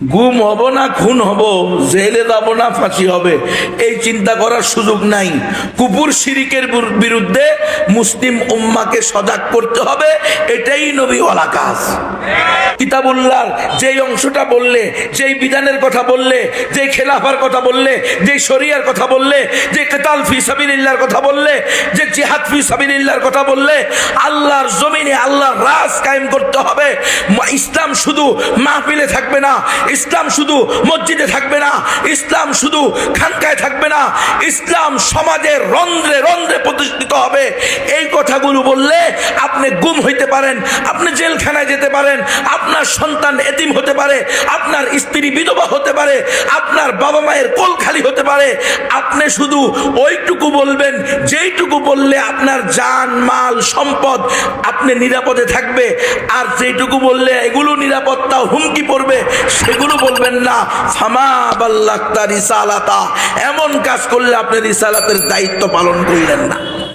গুম হব না, খুন হব, জেলে যাব না, ফাঁসি হবে। এই চিন্তা করার সুযোগ নাই। কুপুর শিরিকের বিরুদ্ধে মুসলিম উম্মাকে সজাগ করতে হবে, এটাই নবীওয়ালা কাজ। কিতাবুল্লাহর যেই অংশটা বললে, যেই বিধানের কথা বললে, যেই খেলাফার কথা বললে, যেই শরিয়ার কথা বললে, যে কেতাল ফি সাবিলিল্লাহর কথা বললে, যে জিহাদ ফি সাবিলিল্লাহর কথা বললে, আল্লাহর জমিনে আল্লাহর রাজ কায়েম করতে হবে। ইসলাম শুধু মাহফিলে থাকবে না, ইসলাম শুধু মসজিদে থাকবে না, ইসলাম শুধু খানকায় থাকবে না, ইসলাম সমাজের রন্ধ্রে রন্ধ্রে প্রতিষ্ঠিত হবে। এই কথাগুলো বললে আপনি গুম হইতে পারেন, আপনি জেলখানায় যেতে পারেন, আপনার সন্তান এতিম হতে পারে, আপনার স্ত্রী বিধবা হতে পারে, আপনার বাবা মায়ের কোল খালি হতে পারে। আপনি শুধু ওইটুকু বলবেন, যেইটুকু বললে আপনার জান, মাল, সম্পদ আপনি নিরাপদে থাকবে। আর যেটুকু বললে এগুলো নিরাপত্তা হুমকি পড়বে, সেগুলো বলবেন না। ফামা বাল্লাক্তা রিসালাতা। এমন কাজ করলে আপনি রিসালাতের দায়িত্ব পালন করলেন না।